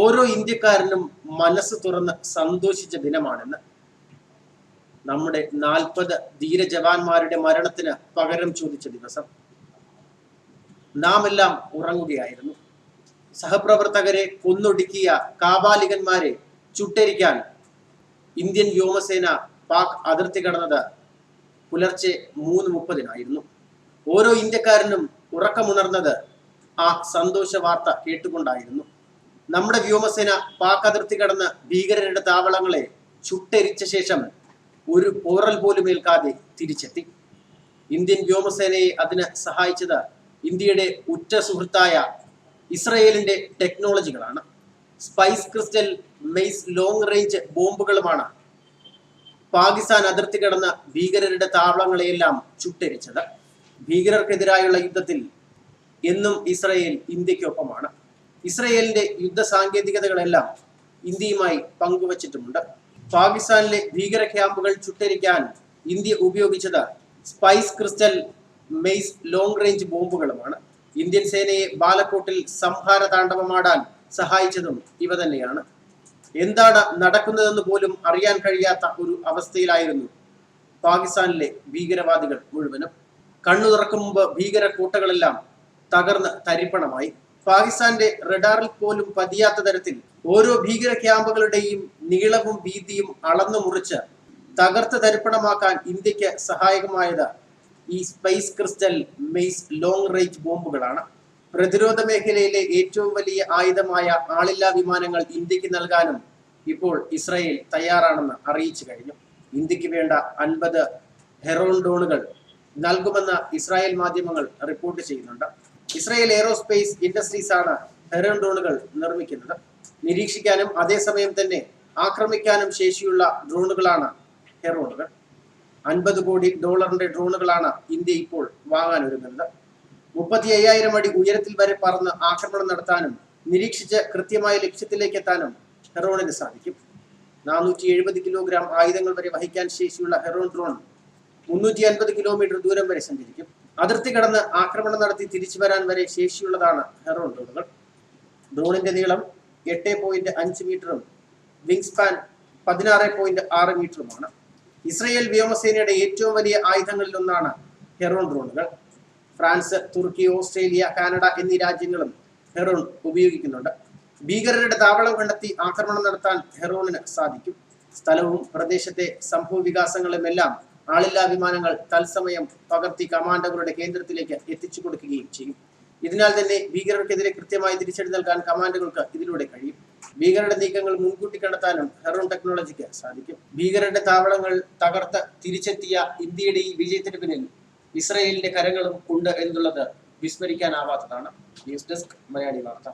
ഓരോ ഇന്ത്യക്കാരനും മനസ്സ് തുറന്ന് സന്തോഷിച്ച ദിനമാണെന്ന്. നമ്മുടെ നാൽപ്പത് ധീരജവാന്മാരുടെ മരണത്തിന് പകരം ചോദിച്ച ദിവസം. നാം എല്ലാം ഉറങ്ങുകയായിരുന്നു. സഹപ്രവർത്തകരെ കൊന്നൊടുക്കിയ കാബാലികന്മാരെ ചുട്ടരിക്കാൻ ഇന്ത്യൻ വ്യോമസേന പാക് അതിർത്തി കടന്നത് പുലർച്ചെ മൂന്ന് മുപ്പതിനായിരുന്നു. ഓരോ ഇന്ത്യക്കാരനും ഉറക്കമുണർന്നത് ആ സന്തോഷ വാർത്ത കേട്ടുകൊണ്ടായിരുന്നു. നമ്മുടെ വ്യോമസേന പാക് അതിർത്തി കടന്ന് ഭീകരരുടെ താവളങ്ങളെ ചുട്ടരിച്ച ശേഷം ഒരു പോറൽ പോലും ഏൽക്കാതെ തിരിച്ചെത്തി. ഇന്ത്യൻ വ്യോമസേനയെ അതിന് സഹായിച്ചത് ഇന്ത്യയുടെ ഉറ്റ സുഹൃത്തായ ഇസ്രയേലിന്റെ ടെക്നോളജികളാണ്. Spice crystal maze long range ബോംബുകളുമാണ് Pakistan അതിർത്തി കടന്ന് ഭീകരരുടെ താവളങ്ങളെയെല്ലാം ചുട്ടരിച്ചത്. ഭീകരർക്കെതിരായുള്ള യുദ്ധത്തിൽ എന്നും ഇസ്രയേൽ ഇന്ത്യക്കൊപ്പമാണ് ഇസ്രയേലിന്റെ യുദ്ധ സാങ്കേതികതകളെല്ലാം ഇന്ത്യയുമായി പങ്കുവച്ചിട്ടുമുണ്ട്. പാകിസ്ഥാനിലെ ഭീകര ക്യാമ്പുകൾ ചുട്ടരിക്കാൻ ഇന്ത്യ ഉപയോഗിച്ചത് spice crystal maze long range ബോംബുകളുമാണ്. Indian സേനയെ ബാലക്കോട്ടിൽ സംഹാര താണ്ഡവമാടാൻ സഹായിച്ചതും ഇവ തന്നെയാണ്. എന്താണ് നടക്കുന്നതെന്ന് പോലും അറിയാൻ കഴിയാത്ത ഒരു അവസ്ഥയിലായിരുന്നു പാകിസ്ഥാനിലെ ഭീകരവാദികൾ മുഴുവനും. കണ്ണു തുറക്കും മുമ്പ് ഭീകര കൂട്ടകളെല്ലാം തകർന്ന് തരിപ്പണമായി. പാകിസ്ഥാന്റെ റഡാറിൽ പോലും പതിയാത്ത തരത്തിൽ ഓരോ ഭീകര ക്യാമ്പുകളുടെയും നീളവും വീതിയും അളന്നു മുറിച്ച് തകർത്ത് തരിപ്പണമാക്കാൻ ഇന്ത്യയ്ക്ക് സഹായകമായത് ഈ space crystal maze long range ബോംബുകളാണ്. പ്രതിരോധ മേഖലയിലെ ഏറ്റവും വലിയ ആയുധമായ ആളില്ലാ വിമാനങ്ങൾ ഇന്ത്യയ്ക്ക് നൽകാനും ഇപ്പോൾ ഇസ്രായേൽ തയ്യാറാണെന്ന് അറിയിച്ചു കഴിഞ്ഞു. ഇന്ത്യയ്ക്ക് വേണ്ട അൻപത് ഹെറോൺ ഡോണുകൾ നൽകുമെന്ന് ഇസ്രായേൽ മാധ്യമങ്ങൾ റിപ്പോർട്ട് ചെയ്യുന്നുണ്ട്. ഇസ്രായേൽ എയ്റോസ്പേസ് ഇൻഡസ്ട്രീസ് ആണ് ഹെറോൺ ഡ്രോണുകൾ നിർമ്മിക്കുന്നത്. നിരീക്ഷിക്കാനും അതേസമയം തന്നെ ആക്രമിക്കാനും ശേഷിയുള്ള ഡ്രോണുകളാണ് ഹെറോണുകൾ അൻപത് കോടി ഡോളറിന്റെ ഡ്രോണുകളാണ് ഇന്ത്യ ഇപ്പോൾ വാങ്ങാൻ ഒരുങ്ങുന്നത്. മുപ്പത്തി അയ്യായിരം അടി ഉയരത്തിൽ വരെ പറന്ന് ആക്രമണം നടത്താനും നിരീക്ഷിച്ച് കൃത്യമായ ലക്ഷ്യത്തിലേക്ക് എത്താനും ഹെറോണിന് സാധിക്കും. നാനൂറ്റി എഴുപത് കിലോഗ്രാം ആയുധങ്ങൾ വരെ വഹിക്കാൻ ശേഷിയുള്ള ഹെറോൺ ഡ്രോൺ മുന്നൂറ്റി അൻപത് കിലോമീറ്റർ ദൂരം വരെ സഞ്ചരിക്കും. അതിർത്തി കടന്ന് ആക്രമണം നടത്തി തിരിച്ചു വരാൻ വരെ ശേഷിയുള്ളതാണ് ഹെറോൺ ഡ്രോണുകൾ ഡ്രോണിന്റെ നീളം എട്ട് പോയിന്റ് അഞ്ച് മീറ്ററും വിങ് സ്പാൻ പതിനാറ് പോയിന്റ് ആറ് മീറ്ററുമാണ്. ഇസ്രയേൽ വ്യോമസേനയുടെ ഏറ്റവും വലിയ ആയുധങ്ങളിൽ ഒന്നാണ് ഹെറോൺ ഡ്രോണുകൾ ഫ്രാൻസ് തുർക്കി ഓസ്ട്രേലിയ കാനഡ എന്നീ രാജ്യങ്ങളും ഹെറോൺ ഉപയോഗിക്കുന്നുണ്ട്. ഭീകരരുടെ താവളം കണ്ടെത്തി ആക്രമണം നടത്താൻ ഹെറോണിന് സാധിക്കും. സ്ഥലവും പ്രദേശത്തെ സംഭവ വികാസങ്ങളുമെല്ലാം ആളില്ലാ വിമാനങ്ങൾ തത്സമയം പകർത്തി കമാൻഡോകളുടെ കേന്ദ്രത്തിലേക്ക് എത്തിച്ചു കൊടുക്കുകയും ചെയ്യും. ഇതിനാൽ തന്നെ ഭീകരർക്കെതിരെ കൃത്യമായി തിരിച്ചടി നൽകാൻ കമാൻഡോകൾക്ക് ഇതിലൂടെ കഴിയും. ഭീകരരുടെ നീക്കങ്ങൾ മുൻകൂട്ടി കണ്ടെത്താനും ഹെറോൺ ടെക്നോളജിക്ക് സാധിക്കും. ഭീകരരുടെ താവളങ്ങൾ തകർത്ത് തിരിച്ചെത്തിയ ഇന്ത്യയുടെ ഈ വിജയത്തിന് പിന്നിൽ ഇസ്രയേലിന്റെ കരങ്ങളും ഉണ്ട് എന്നുള്ളത് വിസ്മരിക്കാനാവാത്തതാണ്. ന്യൂസ് ഡെസ്ക് മലയാളി വാർത്ത.